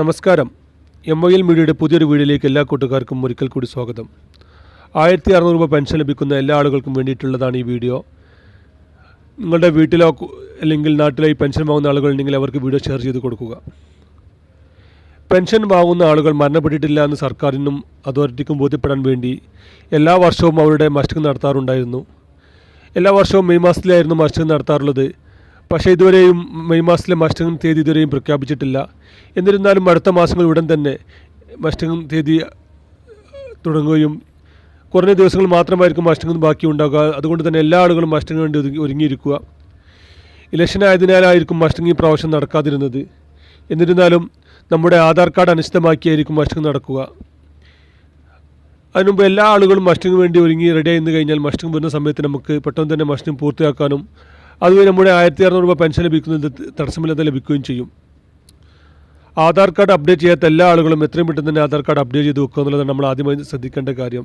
നമസ്കാരം. M I L മീഡിയയുടെ പുതിയൊരു വീഡിയോയിലേക്ക് എല്ലാ കൂട്ടുകാർക്കും ഒരിക്കൽ കൂടി സ്വാഗതം. ആയിരത്തി അറുന്നൂറ് രൂപ പെൻഷൻ ലഭിക്കുന്ന എല്ലാ ആളുകൾക്കും വേണ്ടിയിട്ടുള്ളതാണ് ഈ വീഡിയോ. നിങ്ങളുടെ വീട്ടിലോ അല്ലെങ്കിൽ നാട്ടിലോ ഈ പെൻഷൻ വാങ്ങുന്ന ആളുകളുണ്ടെങ്കിൽ അവർക്ക് വീഡിയോ ഷെയർ ചെയ്ത് കൊടുക്കുക. പെൻഷൻ വാങ്ങുന്ന ആളുകൾ മരണപ്പെട്ടിട്ടില്ല എന്ന് സർക്കാരിനും അതോറിറ്റിക്കും ബോധ്യപ്പെടാൻ വേണ്ടി എല്ലാ വർഷവും അവരുടെ മസ്റ്റിംഗ് നടത്താറുണ്ടായിരുന്നു. എല്ലാ വർഷവും മെയ് മാസത്തിലായിരുന്നു മസ്റ്റിംഗ് നടത്താറുള്ളത്. പക്ഷേ ഇതുവരെയും മെയ് മാസത്തിലെ മസ്റ്റിംഗ് തീയതി ഇതുവരെയും പ്രഖ്യാപിച്ചിട്ടില്ല. എന്നിരുന്നാലും അടുത്ത മാസങ്ങൾ ഉടൻ തന്നെ മസ്റ്റിംഗ് തീയതി തുടങ്ങുകയും കുറഞ്ഞ ദിവസങ്ങൾ മാത്രമായിരിക്കും മസ്റ്റിംഗ് ബാക്കി ഉണ്ടാകുക അതുകൊണ്ട് തന്നെ എല്ലാ ആളുകളും മസ്റ്റിംഗ് വേണ്ടി ഒതുങ്ങി ഒരുങ്ങിയിരിക്കുക. ഇലക്ഷൻ ആയതിനാലായിരിക്കും മസ്റ്റിംഗ് പ്രാവശ്യം നടക്കാതിരുന്നത്. എന്നിരുന്നാലും നമ്മുടെ ആധാർ കാർഡ് അനിശ്ചിതമാക്കിയായിരിക്കും മസ്റ്റിംഗ് നടക്കുക. അതിനുമുമ്പ് എല്ലാ ആളുകളും മസ്റ്റിംഗ് വേണ്ടി ഒരുങ്ങി റെഡി ആയിരുന്നു കഴിഞ്ഞാൽ മസ്റ്റിംഗ് വരുന്ന സമയത്ത് നമുക്ക് പെട്ടെന്ന് തന്നെ മസ്റ്റിംഗ് പൂർത്തിയാക്കാനും അതുവഴി നമ്മുടെ ആയിരത്തി അറുന്നൂറ് രൂപ പെൻഷൻ ലഭിക്കുന്നത് തടസ്സമില്ലാതെ ലഭിക്കുകയും ചെയ്യും. ആധാർ കാർഡ് അപ്ഡേറ്റ് ചെയ്യാത്ത എല്ലാ ആളുകളും എത്രയും പെട്ടെന്ന് തന്നെ ആധാർ കാർഡ് അപ്ഡേറ്റ് ചെയ്ത് വെക്കുക എന്നുള്ളതാണ് നമ്മൾ ആദ്യമായി ശ്രദ്ധിക്കേണ്ട കാര്യം.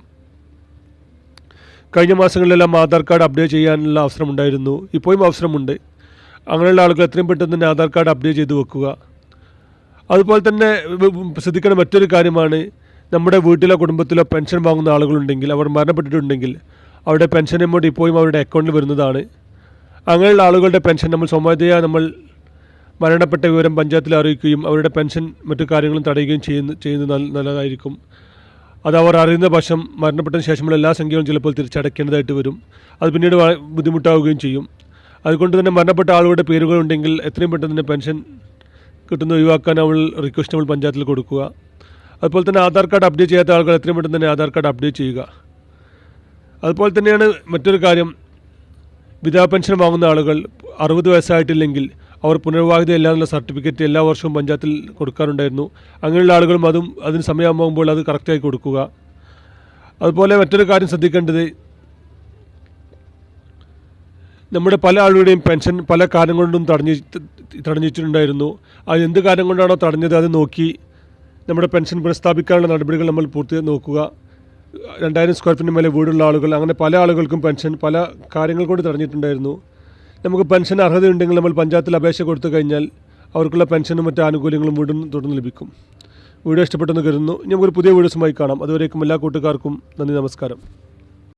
കഴിഞ്ഞ മാസങ്ങളിലെല്ലാം ആധാർ കാർഡ് അപ്ഡേറ്റ് ചെയ്യാനുള്ള അവസരമുണ്ടായിരുന്നു ഇപ്പോഴും അവസരമുണ്ട്. അങ്ങനെയുള്ള ആളുകൾ എത്രയും പെട്ടെന്ന് തന്നെ ആധാർ കാർഡ് അപ്ഡേറ്റ് ചെയ്ത് വെക്കുക. അതുപോലെ തന്നെ ശ്രദ്ധിക്കേണ്ട മറ്റൊരു കാര്യമാണ് നമ്മുടെ വീട്ടിലോ കുടുംബത്തിലോ പെൻഷൻ വാങ്ങുന്ന ആളുകളുണ്ടെങ്കിൽ അവർ മരണപ്പെട്ടിട്ടുണ്ടെങ്കിൽ അവരുടെ പെൻഷൻ എമൗണ്ട് ഇപ്പോഴും അവരുടെ അക്കൗണ്ടിൽ വരുന്നതാണ്. അങ്ങനെയുള്ള ആളുകളുടെ പെൻഷൻ നമ്മൾ സ്വമേധയാ നമ്മൾ മരണപ്പെട്ട വിവരം പഞ്ചായത്തിൽ അറിയിക്കുകയും അവരുടെ പെൻഷൻ മറ്റു കാര്യങ്ങളും തടയുകയും ചെയ്യുന്ന ചെയ്യുന്നത് നല്ല- നല്ലതായിരിക്കും. അത് അവർ അറിയുന്ന പക്ഷം മരണപ്പെട്ടതിന് ശേഷമുള്ള എല്ലാ സംഖ്യകളും ചിലപ്പോൾ തിരിച്ചടയ്ക്കേണ്ടതായിട്ട് വരും. അത് പിന്നീട് ബുദ്ധിമുട്ടാവുകയും ചെയ്യും. അതുകൊണ്ട് തന്നെ മരണപ്പെട്ട ആളുകളുടെ പേരുകൾ ഉണ്ടെങ്കിൽ എത്രയും പെട്ടെന്ന് തന്നെ പെൻഷൻ കിട്ടുന്ന ഒഴിവാക്കാൻ അവൾ റിക്വസ്റ്റ് നമ്മൾ പഞ്ചായത്തിൽ കൊടുക്കുക. അതുപോലെ തന്നെ ആധാർ കാർഡ് അപ്ഡേറ്റ് ചെയ്യാത്ത ആളുകൾ എത്രയും പെട്ടെന്ന് തന്നെ ആധാർ കാർഡ് അപ്ഡേറ്റ് ചെയ്യുക. അതുപോലെ തന്നെയാണ് മറ്റൊരു കാര്യം. വിധവാ പെൻഷൻ വാങ്ങുന്ന ആളുകൾ അറുപത് വയസ്സായിട്ടില്ലെങ്കിൽ അവർ പുനർവിവാഹിതയല്ല എന്നുള്ള സർട്ടിഫിക്കറ്റ് എല്ലാ വർഷവും പഞ്ചായത്തിൽ കൊടുക്കാറുണ്ടായിരുന്നു. അങ്ങനെയുള്ള ആളുകളും അതും അതിന് സമയമാകുമ്പോൾ അത് കറക്റ്റായി കൊടുക്കുക. അതുപോലെ മറ്റൊരു കാര്യം ശ്രദ്ധിക്കേണ്ടത് നമ്മുടെ പല ആളുകളുടെയും പെൻഷൻ പല കാര്യം കൊണ്ടും തടഞ്ഞു തടഞ്ഞിട്ടുണ്ടായിരുന്നു. അത് എന്ത് കാര്യം കൊണ്ടാണോ തടഞ്ഞത് അത് നോക്കി നമ്മുടെ പെൻഷൻ പുനഃസ്ഥാപിക്കാനുള്ള നടപടികൾ നമ്മൾ പൂർത്തി നോക്കുക. രണ്ടായിരം സ്ക്വയർ ഫീറ്റിന് മേലെ വീടുള്ള ആളുകൾ അങ്ങനെ പല ആളുകൾക്കും പെൻഷൻ പല കാര്യങ്ങൾ കൂടി തടഞ്ഞിട്ടുണ്ടായിരുന്നു. നമുക്ക് പെൻഷൻ അർഹതയുണ്ടെങ്കിൽ നമ്മൾ പഞ്ചായത്തിൽ അപേക്ഷ കൊടുത്തു കഴിഞ്ഞാൽ അവർക്കുള്ള പെൻഷനും മറ്റ് ആനുകൂല്യങ്ങളും വീടും തുടർന്ന് ലഭിക്കും. വീഡിയോ ഇഷ്ടപ്പെട്ടെന്ന് കരുതുന്നു. നമുക്കൊരു പുതിയ വീഡിയോസുമായി കാണാം. അതുവരേക്കും എല്ലാ കൂട്ടുകാർക്കും നന്ദി നമസ്കാരം.